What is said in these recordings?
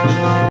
ਸਤਿਗੁਰ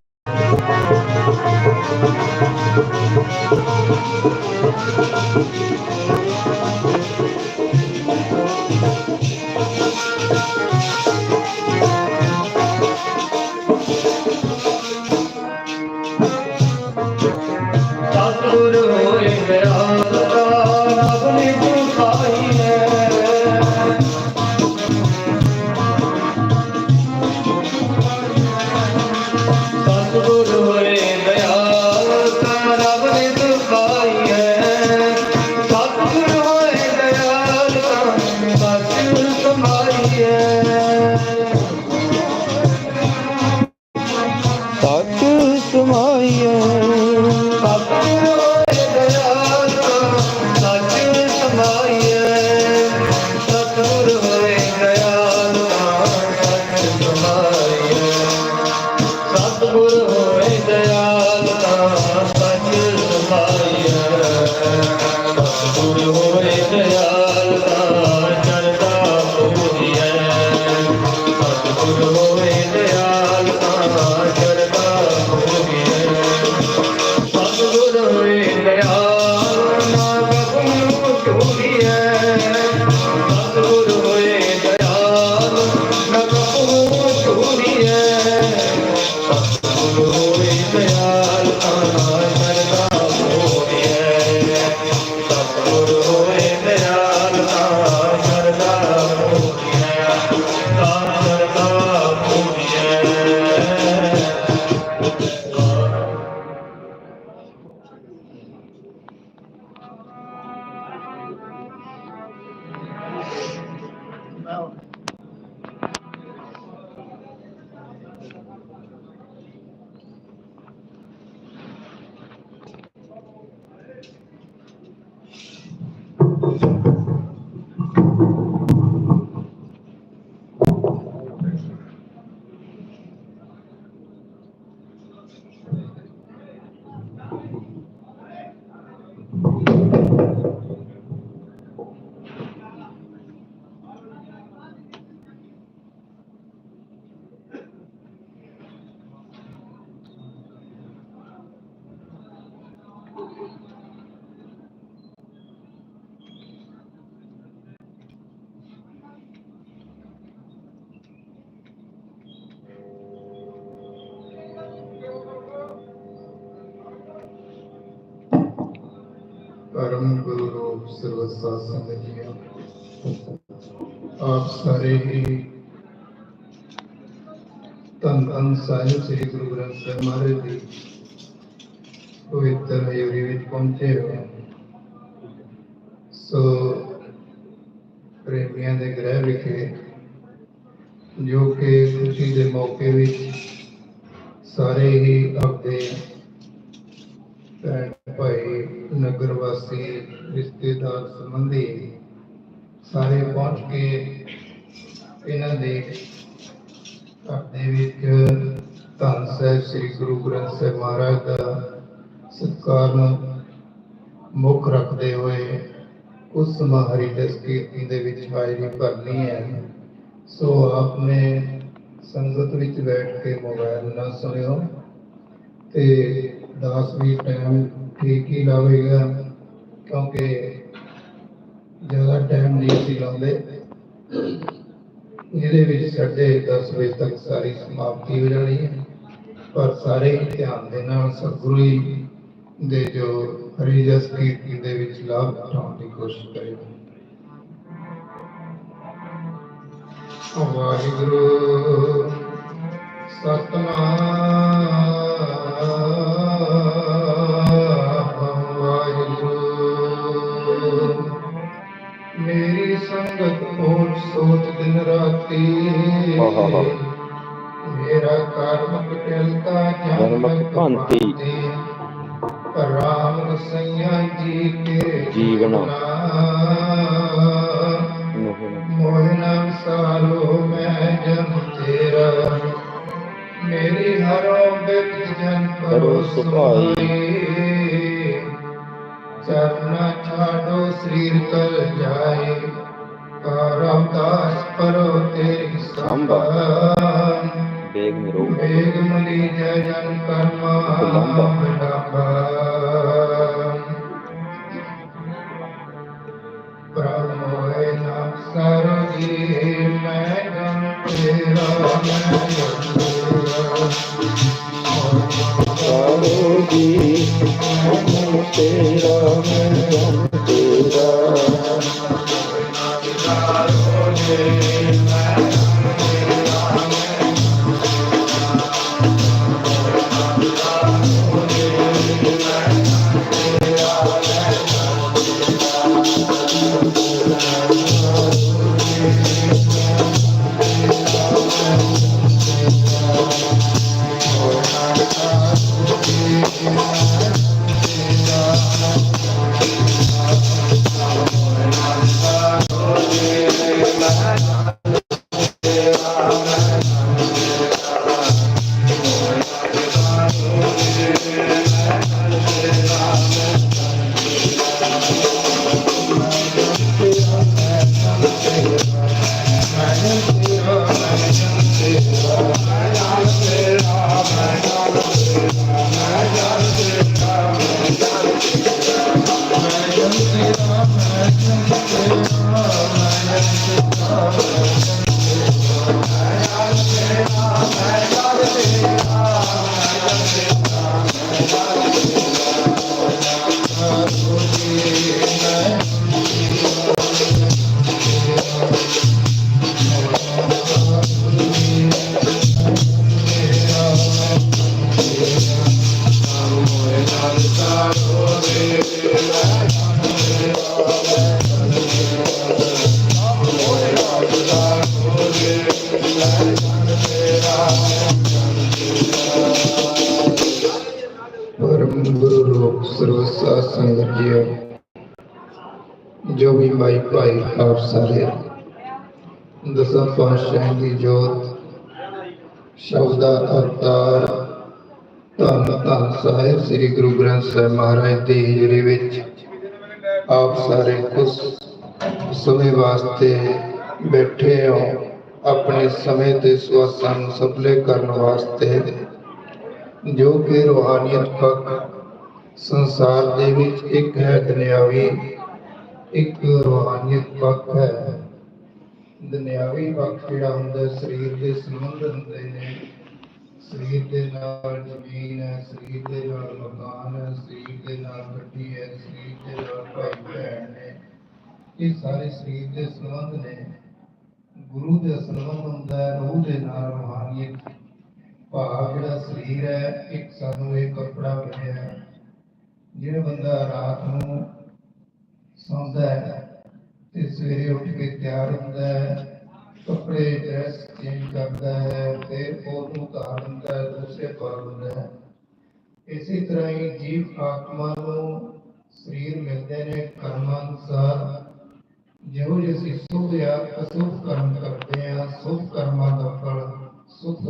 ਪਰਮ ਗੁਰੂ ਰੂਪ ਸਰਵਸਾ ਸੰਗਤ ਜੀਓ ਆਪ ਸਾਰੇ ਹੀ ਤਨ ਤਨ ਸਾਹਿਬ ਸ੍ਰੀ ਗੁਰੂ ਗ੍ਰੰਥ ਸਾਹਿਬ ਮਹਾਰਾਜ ਦੀ ਪਵਿੱਤਰ ਹਜ਼ੂਰੀ ਵਿੱਚ ਪਹੁੰਚੇ ਹੋਏ ਹੋ। ਸੋ ਪ੍ਰੇਮੀਆਂ ਦੇ ਗ੍ਰਹਿ ਵਿਖੇ ਜੋ ਕਿ ਖੁਸ਼ੀ ਦੇ ਮੌਕੇ ਵਿੱਚ ਸਾਰੇ ਹੀ ਆਪਣੇ ਭੈਣ ਭਾਈ ਨਗਰ ਵਾਸੀ ਰਿਸ਼ਤੇਦਾਰ ਸੰਬੰਧੀ ਸਾਰੇ ਪਹੁੰਚ ਕੇ ਇਹਨਾਂ ਦੇ ਘਰ ਦੇ ਵਿੱਚ ਧੰਨ ਸਾਹਿਬ ਸ੍ਰੀ ਗੁਰੂ ਗ੍ਰੰਥ ਸਾਹਿਬ ਮਹਾਰਾਜ ਦਾ ਸਤਿਕਾਰ ਨੂੰ ਮੁੱਖ ਰੱਖਦੇ ਹੋਏ ਉਸ ਸਮਾਂ ਹਰੀਦਸ ਕੀਰਤੀ ਦੇ ਵਿੱਚ ਹਾਜ਼ਰੀ ਭਰਨੀ ਹੈ। ਸੋ ਆਪਨੇ ਸੰਗਤ ਵਿੱਚ ਬੈਠ ਕੇ ਮੋਬਾਈਲ ਨਾ ਸੁਣਿਓ ਤੇ ਦਾਸ ਵੀ ਟਾਈਮ ਠੀਕ ਹੀ ਲਾਵੇਗਾ ਕਿਉਂਕਿ ਜ਼ਿਆਦਾ ਟਾਈਮ ਨਹੀਂ ਸੀ ਲਾਉਂਦੇ। ਇਹਦੇ ਵਿੱਚ ਸਾਡੇ 10 ਵਜੇ ਤੱਕ ਸਾਰੀ ਸਮਾਪਤੀ ਹੋ ਜਾਣੀ ਹੈ। ਪਰ ਸਾਰੇ ਧਿਆਨ ਦੇ ਨਾਲ ਸਤਿਗੁਰੂ ਜੀ ਦੇ ਜੋ ਹਰੀ ਜਸ ਦੇ ਵਿੱਚ ਲਾਭ ਉਠਾਉਣ ਦੀ ਕੋਸ਼ਿਸ਼ ਕਰੇ। ਵਾਹਿਗੁਰੂ, ਸਤਨਾਮ। ਮੇਰੀ ਸੰਗਤ ਕੋਟ ਸੋਚ ਦਿਨ ਰਾਤੀ ਆਹਾ। ਮੇਰਾ ਕਰਮ ਕਟਲਤਾ ਜਨਮਕ ਭਾਂਤੀ। ਰਾਮ ਰਸਈਆ ਜੀ ਕੇ ਜੀਵਨ। ਗੁਣਾ। ਮੋਹਿਨਾ ਸਾਲੋ ਮੈਂ ਜਨ ਤੇਰਾ ਮੇਰੀ ਹਰੋ ਬਿਰਤ ਜਨ ਕਰੋ ਕਰੋ ਸੁਭਾਈ। ਸੁਭਾਈ ਚਰਨਾ ਛਾਡੋ ਸਰੀਰ ਕਲ ਜਾਏ ਕਰਮ ਦਾਸ ਪਰੋ ਤੇਰੀ ਸੰਭਾਲ ਬੇਗ ਮੇ ਰੋ ਵੇਗ ਮਲੀ ਜੈ ਜਨ ਕਰਮਾ ਪ੍ਰਭ ਹੋਏ ਨਾਮ ਸਰਜੀ ਮੈਂ ਜਨ ਤੇਰਾ ਮੈਂ ਜਨ ਤੇਰਾ ਸਾਰੋ ਜੀ ਮਨ ਤੇਰਾ। ਮੈਂ ਜੋ ਭਾਈ ਆਪ ਸਾਰੇ। ਦਸਾਂ ਪਾਤਸ਼ਾਹਾਂ ਦੀ ਜੋਤ, ਸ਼ਬਦ ਅਵਤਾਰ, ਧੰਨ ਧੰਨ ਸਾਹਿਬ ਸ੍ਰੀ ਗੁਰੂ ਗ੍ਰੰਥ ਸਾਹਿਬ ਮਹਾਰਾਜ ਦੀ ਹਜ਼ੂਰੀ ਵਿੱਚ ਆਪ ਸਾਰੇ ਕੁਛ ਸਮੇਂ ਵਾਸਤੇ ਬੈਠੇ ਹੋ, ਆਪਣੇ ਸਮੇਂ ਤੇ ਸਵਾਸਾਂ ਨੂੰ ਸਫਲੇ ਕਰਨ ਵਾਸਤੇ। ਜੋ ਕਿ ਰੂਹਾਨੀਅਤ ਪੱਖ ਸੰਸਾਰ ਦੇ ਵਿੱਚ ਇੱਕ ਹੈ ਦੁਨਿਆਵੀ ਇੱਕ ਰੂਹਾਨੀਅਤ ਪੱਖ ਹੈ। ਦੁਨਿਆਵੀ ਪੱਖ ਜਿਹੜਾ ਹੁੰਦਾ, ਸਰੀਰ ਦੇ ਸੰਬੰਧ ਹੁੰਦੇ ਨੇ। ਸਰੀਰ ਦੇ ਨਾਲ ਜ਼ਮੀਨ ਹੈ, ਸਰੀਰ ਦੇ ਨਾਲ ਮਕਾਨ ਹੈ, ਸਰੀਰ ਦੇ ਨਾਲ ਗੱਡੀ ਹੈ, ਸਰੀਰ ਦੇ ਨਾਲ ਭਾਈ ਭੈਣ ਨੇ। ਇਹ ਸਾਰੇ ਸਰੀਰ ਦੇ ਸੰਬੰਧ ਨੇ। ਗੁਰੂ ਦੇ ਸੰਬੰਧ ਹੁੰਦਾ ਹੈ, ਰੂਹ ਦੇ ਨਾਲ ਰੂਹਾਨੀਅਤ। ਭਾਵ ਜਿਹੜਾ ਸਰੀਰ ਹੈ, ਇੱਕ ਸਾਨੂੰ ਇਹ ਕੱਪੜਾ ਬਣਿਆ ਜਿਹੜਾ ਬੰਦਾ ਰਾਤ ਨੂੰ ਸੌਂਦਾ ਹੈ ਤੇ ਸਵੇਰੇ ਉੱਠ ਕੇ ਤਿਆਰ ਹੁੰਦਾ ਹੈ, ਕੱਪੜੇ ਡਰੈਸ ਚੇਂਜ ਕਰਦਾ ਹੈ ਤੇ ਉਹਨੂੰ ਉਤਾਰ ਦਿੰਦਾ ਹੈ, ਦੂਸਰੇ ਪਾ ਦਿੰਦਾ ਹੈ। ਇਸੇ ਤਰ੍ਹਾਂ ਹੀ ਜੀਵ ਆਤਮਾ ਨੂੰ ਸਰੀਰ ਮਿਲਦੇ ਨੇ, ਕਰਮਾਂ ਅਨੁਸਾਰ। ਜਿਹੋ ਜਿਹੇ ਅਸੀਂ ਸੁਭ ਜਾਂ ਅਸੁਭ ਕਰਮ ਕਰਦੇ ਹਾਂ ਸੁਭ ਕਰਮਾਂ ਦਾ ਫਲ ਸੁਖ